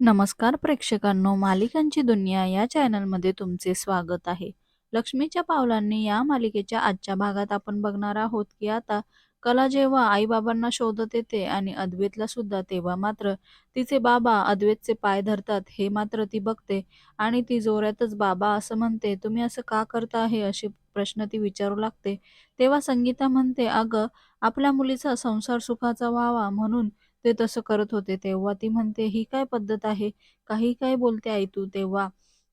नमस्कार प्रेक्षकांनो, मालिकांची दुनिया या चॅनलमध्ये तुमचे स्वागत आहे. लक्ष्मीच्या पावलांनी या मालिकेच्या आजच्या भागात आपण बघणार आहोत की आता कला जेव्हा आई-बाबांना शोधत येते आणि अद्वैतला सुद्धा, तेव्हा मात्र तिचे बाबा अद्वैतचे पाय धरतात हे मात्र ती बघते आणि ती जोरातच बाबा असं म्हणते, "तुम्ही असं का करता आहे?" असे प्रश्न ती विचारू लागते. तेव्हा संगीता म्हणते, "अगं, आपल्या मुलीचा संसार सुखाचा व्हावा म्हणून ते तसं करत होते." तेव्हा ती म्हणते, "ही काय पद्धत आहे? काही काय बोलते आई तू?" तेव्हा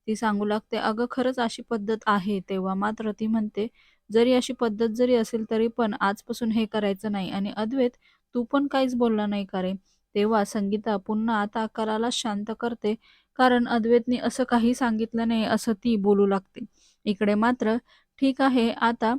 ती सांगू लागते, "अगं खरंच अशी पद्धत आहे." तेव्हा मात्र ती म्हणते, "जरी अशी पद्धत जरी असेल तरी पण आजपासून हे करायचं नाही आणि अद्वैत तू पण काहीच बोलला नाही का रे?" तेव्हा संगीता पुन्हा आता कलाला शांत करते, कारण अद्वैतने असं काही सांगितलं नाही असं ती बोलू लागते. इकडे मात्र ठीक आहे आता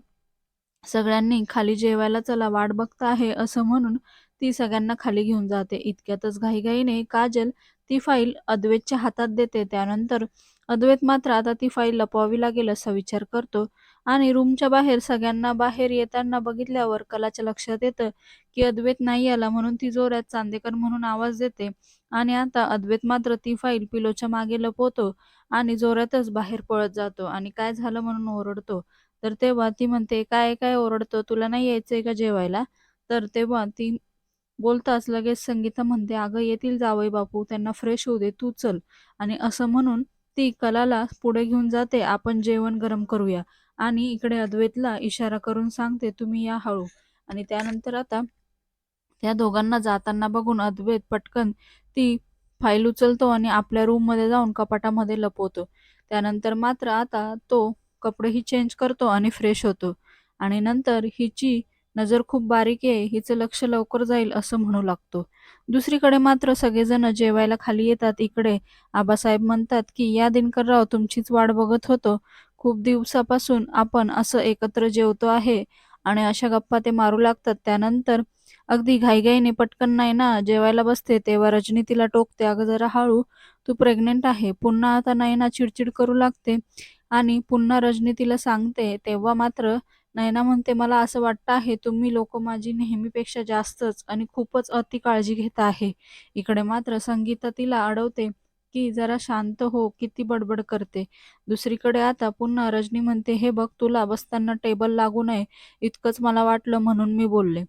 सगळ्यांनी खाली जेवायला चला वाट बघता आहे असं म्हणून ती सगळ्यांना खाली घेऊन जाते. इतक्यातच घाईघाईने काजल ती फाईल अद्वैतच्या हातात देते. त्यानंतर अद्वैत मात्र आता ती फाईल लपवावी लागेल असा विचार करतो आणि रूमच्या बाहेर सगळ्यांना बाहेर येताना बघितल्यावर कलाच्या लक्षात येतं की अद्वैत नाही आला म्हणून ती जोरात चांदेकर म्हणून आवाज देते आणि आता अद्वैत मात्र ती फाईल पिलोच्या मागे लपवतो आणि जोरातच बाहेर पळत जातो आणि काय झालं म्हणून ओरडतो. तर तेव्हा ती म्हणते, "काय काय ओरडतो? तुला नाही यायचंय का जेवायला?" तर तेव्हा ती बोलताच लगेच संगीता म्हणते, "अगं येतील जावई बापू, त्यांना फ्रेश होऊ दे, तू चल." आणि असं म्हणून ती कलाला पुढे घेऊन जाते, "आपण जेवण गरम करूया." आणि इकडे अद्वैतला इशारा करून सांगते, "तुम्ही या हळू." आणि त्यानंतर आता त्या दोघांना जाताना बघून अद्वैत पटकन ती फाईल उचलतो आणि आपल्या रूममध्ये जाऊन कपाटामध्ये लपवतो. त्यानंतर मात्र आता तो कपडेही चेंज करतो आणि फ्रेश होतो आणि नंतर हिची नजर खूप बारीक आहे, हिचं लक्ष लवकर जाईल असं म्हणू लागतो. दुसरीकडे मात्र सगळेजण जेवायला खाली येतात. इकडे आबासाहेब म्हणतात, की "या दिनकरराव तुमचीच वाट बघत होतो. खूप दिवसापासून आपण असं एकत्र जेवतो आहे." आणि अशा गप्पा ते मारू लागतात. त्यानंतर अगदी घाईघाईने पटकन नाही ना जेवायला बसते, तेव्हा रजनी तिला टोकते, "अगं जरा हळू, तू प्रेग्नंट आहे." पुन्हा आता नाही ना चिडचिड करू लागते आणि पुन्हा रजनी तिला सांगते. तेव्हा मात्र नयना म्हणते, "मला असं वाटतं आहे तुम्ही लोक माझी नेहमीपेक्षा जास्तच आणि खूपच अति काळजी घेत आहे." इकडे मात्र संगीता तिला अडवते, की "जरा शांत हो, किती बडबड करते." दुसरीकडे आता पुन्हा रजनी म्हणते, "हे बघ, तुला बसताना टेबल लागू नये इतकंच मला वाटलं म्हणून मी बोलले."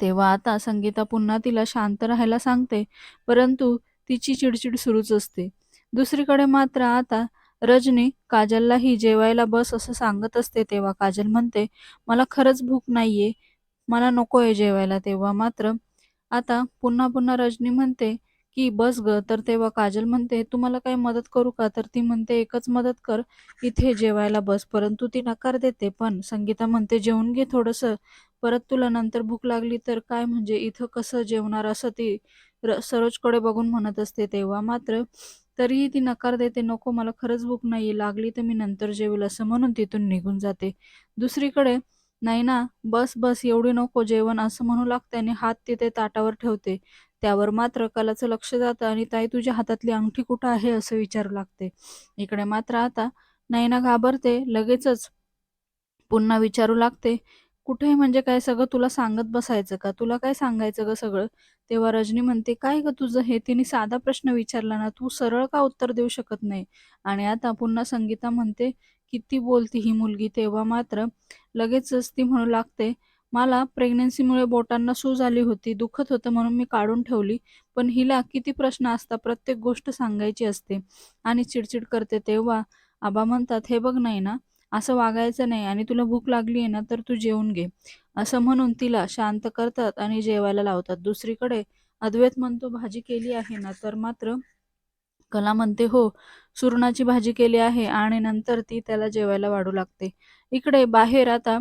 तेव्हा आता संगीता पुन्हा तिला शांत राहायला सांगते, परंतु तिची चिडचिड सुरूच असते. दुसरीकडे मात्र आता रजनी काजललाही जेवायला बस असं सांगत असते. तेव्हा काजल म्हणते, "मला खरंच भूक नाहीये. मला नकोय जेवायला." तेव्हा मात्र आता पुन्हा पुन्हा रजनी म्हणते, की "बस ग तर तेव्हा काजल म्हणते, "तू मला काही मदत करू का?" तर ती म्हणते, "एकच मदत कर, इथे जेवायला बस." परंतु ती नकार देते. पण संगीता म्हणते, "जेवून घे थोडंसं. परत तुला नंतर भूक लागली तर काय म्हणजे इथं कसं जेवणार?" असं ती र सरोजकडे बघून म्हणत असते. तेव्हा मात्र तरीही ती नकार देते, "नको मला खरंच भूक नाही लागली तर मी नंतर जेवेल." असं म्हणून तिथून निघून जाते. दुसरीकडे "नाही बस, बस एवढी नको जेवण." असं म्हणू लागते आणि हात तिथे ताटावर ठेवते. त्यावर मात्र कलाचं लक्ष जातं आणि "ताई तुझ्या हातातली अंगठी कुठं आहे?" असं विचारू लागते. इकडे मात्र आता नैना घाबरते. लगेचच पुन्हा विचारू लागते, "कुठे म्हणजे काय सगळं तुला सांगत बसायचं का? तुला काय सांगायचं गं सगळं?" तेव्हा रजनी म्हणते, "काय गं तुझं हे? तिने साधा प्रश्न विचारला ना, तू सरळ का उत्तर देऊ शकत नाही?" आणि आता पुन्हा संगीता म्हणते, "किती बोलती ही मुलगी." तेव्हा मात्र लगेचच ती म्हणू लागते, "मला प्रेग्नन्सीमुळे बोटांना सूज आली होती. दुखत होतं म्हणून मी काढून ठेवली. पण हिला किती प्रश्न असतात, प्रत्येक गोष्ट सांगायची असते." आणि चिडचिड करते. तेव्हा आबा म्हणतात, "हे बघ नाही ना, असं वागायचं नाही आणि तुला भूक लागली आहे ना, तर तू जेवून घे." असं म्हणून तिला शांत करतात आणि जेवायला लावतात. दुसरीकडे अद्वैत म्हणतो, "भाजी केली आहे ना?" तर मात्र कला म्हणते, "हो, सुरणाची भाजी केली आहे." आणि नंतर ती त्याला जेवायला वाढू लागते. इकडे बाहेर आता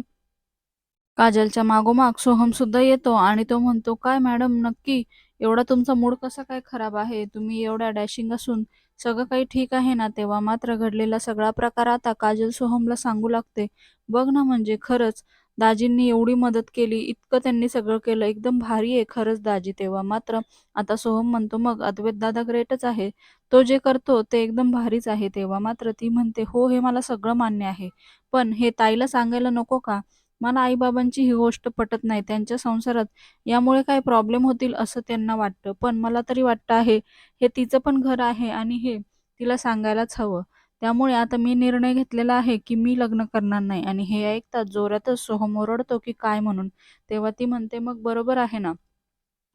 काजलच्या मागोमाग सोहम सुद्धा येतो आणि तो म्हणतो, "काय मॅडम, नक्की एवढा तुमचा मूड कसा काय खराब आहे? तुम्ही एवढ्या डॅशिंग असून सगळं काही ठीक आहे ना?" तेव्हा मात्र घडलेला सगळा प्रकार आता काजल सोहमला सांगू लागते. "बघ ना, म्हणजे खरंच दाजींनी एवढी मदत केली, इतकं त्यांनी सगळं केलं, एकदम भारी आहे खरंच दाजी." तेव्हा मात्र आता सोहम म्हणतो, "मग अद्वैत दादा ग्रेटच आहे. तो जे करतो ते एकदम भारीच आहे." तेव्हा मात्र ती म्हणते, "हो, हे मला सगळं मान्य आहे. पण हे ताईला सांगायला नको का? मला आईबाबांची ही गोष्ट पटत नाही त्यांच्या संसारात यामुळे काय प्रॉब्लेम होतील असं त्यांना वाटतं. पण मला तरी वाटतं आहे हे तिचं पण घर आहे आणि हे तिला सांगायलाच हवं. त्यामुळे आता मी निर्णय घेतलेला आहे की मी लग्न करणार नाही. आणि हे ऐकताच जोरातच सोहम ओरडतो की काय म्हणून? तेव्हा ती म्हणते मग बरोबर आहे ना?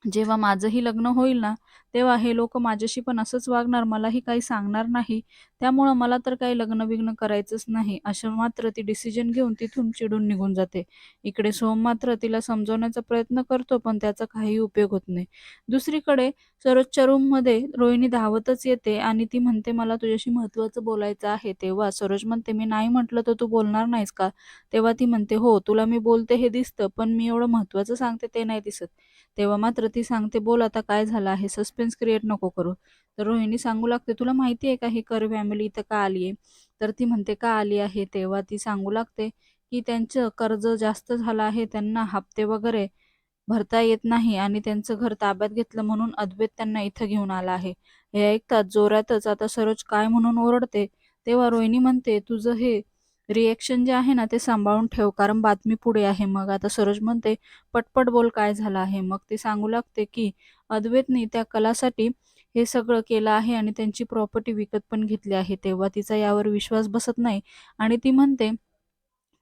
जेव्हा माझंही लग्न होईल ना तेव्हा हे लोक माझ्याशी पण असंच वागणार मलाही काही सांगणार नाही. त्यामुळं मला तर काही लग्न बिग्न करायचंच नाही. असं मात्र ती डिसिजन घेऊन तिथून चिडून निघून जाते. इकडे सोम मात्र तिला समजवण्याचा प्रयत्न करतो पण त्याचा काही उपयोग होत नाही. दुसरीकडे सरोजच्या रूममध्ये रोहिणी धावतच येते आणि ती म्हणते मला तुझ्याशी महत्वाचं बोलायचं आहे. तेव्हा सरोज म्हणते मी नाही म्हटलं तर तू बोलणार नाहीस का? तेव्हा ती म्हणते हो तुला मी बोलते हे दिसतं पण मी एवढं महत्वाचं सांगते ते नाही दिसत. तेव्हा मात्र ती सांगते बोल आता काय झालं आहे? सस्पेन्स क्रिएट नको करू. तर रोहिणी सांगू लागते तुला माहिती आहे का ही कर फॅमिली इथं का आली आहे? तर ती म्हणते का आली आहे? तेव्हा ती सांगू लागते की त्यांचं कर्ज जास्त झालं आहे त्यांना हप्ते वगैरे भरता येत नाही आणि त्यांचं घर ताब्यात घेतलं म्हणून अद्वैत त्यांना इथं घेऊन आला आहे. हे ऐकतात जोरातच आता सरोज काय म्हणून ओरडते तेव्हा रोहिणी म्हणते तुझं हे रिएक्शन जे आहे ना ते सांभाळून ठेव. कारण बातमी पुढे आहे. मग आता सरोज म्हणते पटपट बोल काय झालं आहे. मग ते सांगू लागते की अद्वैतने त्या कलासाठी हे सगळं केलं आहे आणि त्यांची प्रॉपर्टी विकत पण घेतली आहे. तेव्हा तिचा यावर विश्वास बसत नाही. आणि ती म्हणते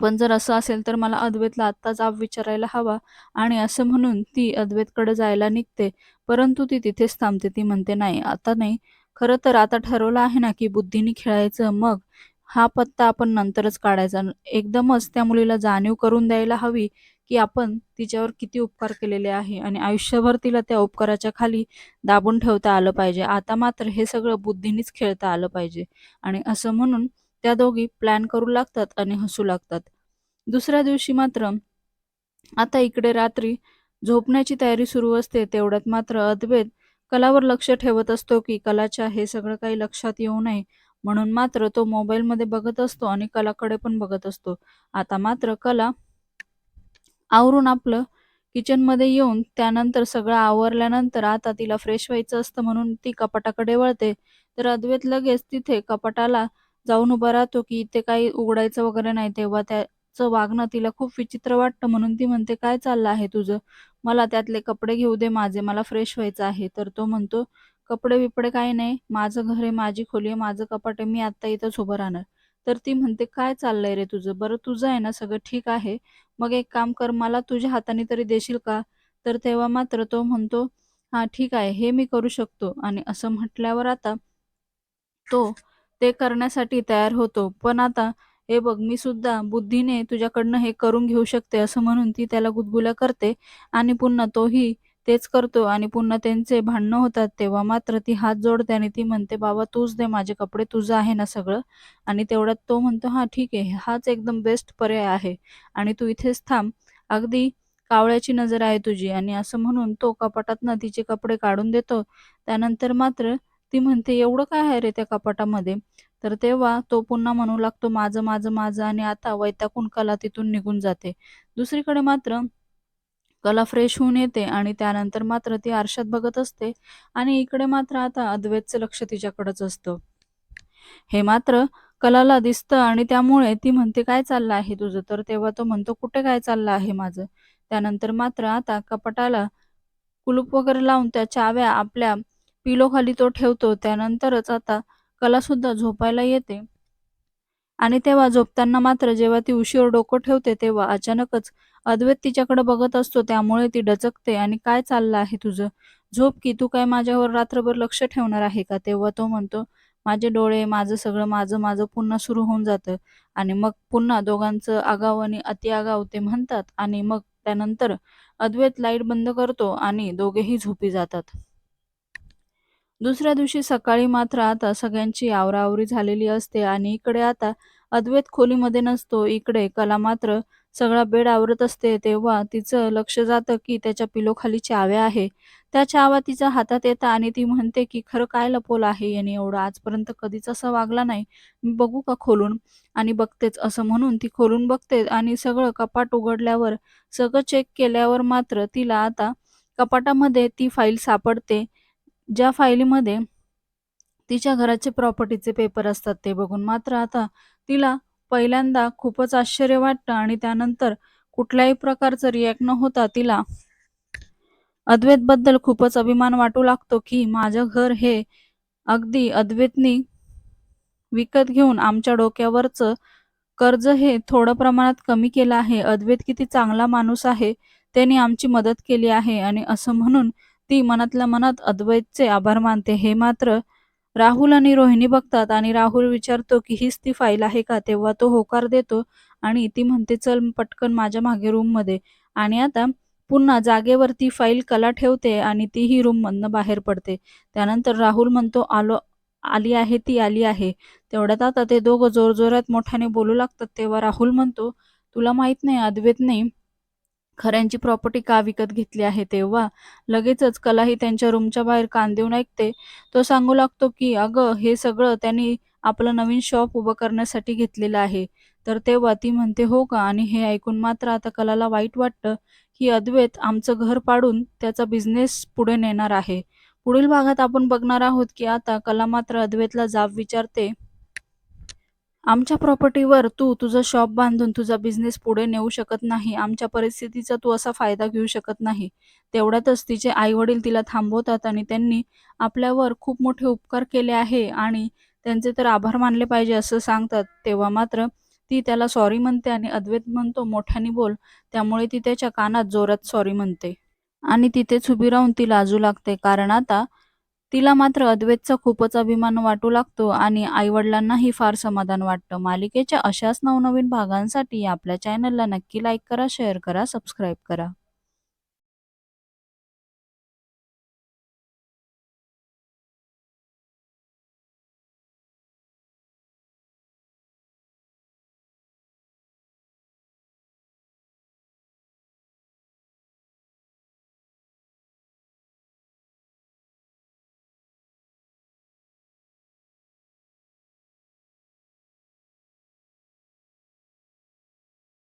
पण जर असं असेल तर मला अद्वैतला आत्ताच आप विचारायला हवा आणि असं म्हणून ती अद्वैतकडे जायला निघते. परंतु ती तिथेच थांबते. ती म्हणते नाही आता नाही. खरं तर आता ठरवलं आहे ना की बुद्धीने खेळायचं. मग हा पत्ता आपण नंतरच काढायचा. एकदमच त्या मुलीला जाणीव करून द्यायला हवी की आपण तिच्यावर किती उपकार केलेले आहे आणि आयुष्यभर तिला त्या उपकाराच्या खाली दाबून ठेवता आलं पाहिजे. आता मात्र हे सगळं बुद्धीनीच खेळता आलं पाहिजे आणि असं म्हणून त्या दोघी प्लॅन करू लागतात आणि हसू लागतात. दुसऱ्या दिवशी मात्र आता इकडे रात्री झोपण्याची तयारी सुरू असते. तेवढ्यात मात्र अद्वैत कलावर लक्ष ठेवत असतो की कलाच्या हे सगळं काही लक्षात येऊ नये. म्हणून मात्र तो मोबाईलमध्ये बघत असतो आणि कलाकडे पण बघत असतो. आता मात्र कला आवरून आपलं किचनमध्ये येऊन त्यानंतर सगळं आवरल्यानंतर आता तिला फ्रेश व्हायचं असतं म्हणून ती कपाटाकडे वळते. तर अद्वैत लगेच तिथे कपाटाला जाऊन उभा राहतो की इथे काही उघडायचं वगैरे नाही तेव्हा त्याचं वागणं तिला खूप विचित्र वाटतं म्हणून ती म्हणते काय चाललं आहे तुझं? मला त्यातले कपडे घेऊ दे माझे मला फ्रेश व्हायचं आहे. तर तो म्हणतो कपडे बिपडे काही नाही. माझं घर आहे माझी खोली आहे माझं कपाट आहे मी आत्ता इथंच उभं राहणार. तर ती म्हणते काय चाललंय रे तुझं? बरं तुझं आहे ना सगळं ठीक आहे. मग एक काम कर मला तुझ्या हाताने तरी देशील का? तर तेव्हा मात्र तो म्हणतो हा ठीक आहे हे मी करू शकतो. आणि असं म्हटल्यावर आता तो ते करण्यासाठी तयार होतो. पण आता हे बघ मी सुद्धा बुद्धीने तुझ्याकडनं हे करून घेऊ शकते असं म्हणून ती त्याला गुदगुल्या करते. आणि पुन्हा तोही तेच करतो आणि पुन्हा त्यांचे भांडणं होतात तेव्हा मात्र ती हात जोडते आणि ती म्हणते बाबा तूच दे माझे कपडे तुझं आहे ना सगळं? आणि तेवढ्यात तो म्हणतो हा ठीक आहे हाच एकदम बेस्ट पर्याय आहे आणि तू इथेच थांब अगदी कावळ्याची नजर आहे तुझी. आणि असं म्हणून तो कपाटातनं तिचे कपडे काढून देतो. त्यानंतर मात्र ती म्हणते एवढं काय आहे रे त्या कपाटामध्ये? तर तेव्हा तो पुन्हा म्हणू लागतो माझं माझं माझं आणि आता वैताकून कला तिथून निघून जाते. दुसरीकडे मात्र कला फ्रेश होऊन येते आणि त्यानंतर मात्र ती आरशात बघत असते आणि इकडे मात्र आता अद्वैतचं लक्ष तिच्याकडंच असतं. हे मात्र कलाला दिसतं आणि त्यामुळे ती म्हणते काय चाललं आहे तुझं? तर तेव्हा तो म्हणतो कुठे काय चाललं आहे माझं? त्यानंतर मात्र आता कपाटाला कुलूप वगैरे लावून त्या चाव्या आपल्या पिलोखाली तो ठेवतो. त्यानंतरच आता कला सुद्धा झोपायला येते. आणि तेव्हा झोपताना मात्र जेव्हा ती उशीवर डोकं ठेवते तेव्हा अचानकच अद्वैत तिच्याकडे बघत असतो. त्यामुळे ती डचकते. आणि काय चाललं आहे तुझं? झोप की तू काय माझ्यावर रात्रभर लक्ष ठेवणार आहे का? तेव्हा तो म्हणतो माझे डोळे माझं सगळं माझं माझं पुन्हा सुरू होऊन जातं. आणि मग पुन्हा दोघांचं आगाव आणि अति आगाव ते म्हणतात. आणि मग त्यानंतर अद्वैत लाइट बंद करतो आणि दोघेही झोपी जातात. दुसऱ्या दिवशी सकाळी मात्र आता सगळ्यांची आवराआवरी झालेली असते आणि इकडे आता अद्वैत खोलीमध्ये नसतो. इकडे कला मात्र सगळा बेड आवरत असते. तेव्हा तिचं लक्ष जातं की त्याच्या पिलोखाली चाव्या आहे. त्या चावा तिच्या हातात येतात आणि ती म्हणते की खरं काय लपवलं आहे याने? एवढं आजपर्यंत कधीच असं वागला नाही. मी बघू का खोलून? आणि बघतेच. असं म्हणून ती खोलून बघते आणि सगळं कपाट उघडल्यावर सगळं चेक केल्यावर मात्र तिला आता कपाटामध्ये ती फाईल सापडते. ज्या फाईलीमध्ये तिच्या घराचे प्रॉपर्टीचे पेपर असतात ते बघून मात्र आता तिला पहिल्यांदा खूपच आश्चर्य वाटतं आणि त्यानंतर कुठल्याही प्रकारचं रिॲक्ट न होता तिला अद्वैतबद्दल खूपच अभिमान वाटू लागतो की माझं घर हे अगदी अद्वैतनी विकत घेऊन आमच्या डोक्यावरचं कर्ज हे थोडं प्रमाणात कमी केलं आहे. अद्वैत किती चांगला माणूस आहे त्याने आमची मदत केली आहे आणि असं म्हणून ती मनातल्या मनात अद्वैतचे आभार मानते. हे मात्र राहुल आणि रोहिणी बघतात आणि राहुल विचारतो की हीच ती फाईल आहे का? तेव्हा तो होकार देतो आणि ती म्हणते चल पटकन माझ्या मागे रूममध्ये आणि आता पुन्हा जागेवर ती फाईल कला ठेवते आणि तीही रूममधनं बाहेर पडते. त्यानंतर राहुल म्हणतो आलो आली आहे ती आली आहे. तेवढ्यात आता ते दोघं जोरजोरात मोठ्याने बोलू लागतात. तेव्हा राहुल म्हणतो तुला माहीत नाही अद्वैतने खऱ्यांची प्रॉपर्टी का विकत घेतली आहे तेव्हा? लगेचच कलाही त्यांच्या रूमच्या बाहेर कान देऊन ऐकते. तो सांगू लागतो की अगं हे सगळं त्यांनी आपलं नवीन शॉप उभं करण्यासाठी घेतलेलं आहे. तर तेव्हा ती म्हणते हो का? आणि हे ऐकून मात्र आता कलाला वाईट वाटतं की अद्वैत आमचं घर पाडून त्याचा बिझनेस पुढे नेणार आहे. पुढील भागात आपण बघणार आहोत की आता कला मात्र अद्वैतला जाब विचारते. आमच्या प्रॉपर्टीवर तू तुझं शॉप बांधून तुझा बिझनेस पुढे नेऊ शकत नाही आमच्या परिस्थितीचा तू असा फायदा घेऊ शकत नाही. तेवढ्यातच तिचे आई वडील तिला थांबवतात आणि त्यांनी आपल्यावर खूप मोठे उपकार केले आहे आणि त्यांचे तर आभार मानले पाहिजे असं सांगतात. तेव्हा मात्र ती त्याला सॉरी म्हणते आणि अद्वैत म्हणतो मोठ्याने बोल. त्यामुळे ती त्याच्या कानात जोरात सॉरी म्हणते. आणि तिथेच उभी राहून ती लाजू लागते. कारण आता तिला मात्र अद्वैतचा खूपच अभिमान वाटू लागतो आणि आईवडिलांनाही फार समाधान वाटतं. मालिकेच्या अशाच नवनवीन भागांसाठी आपल्या चॅनलला नक्की लाईक करा शेअर करा सबस्क्राईब करा.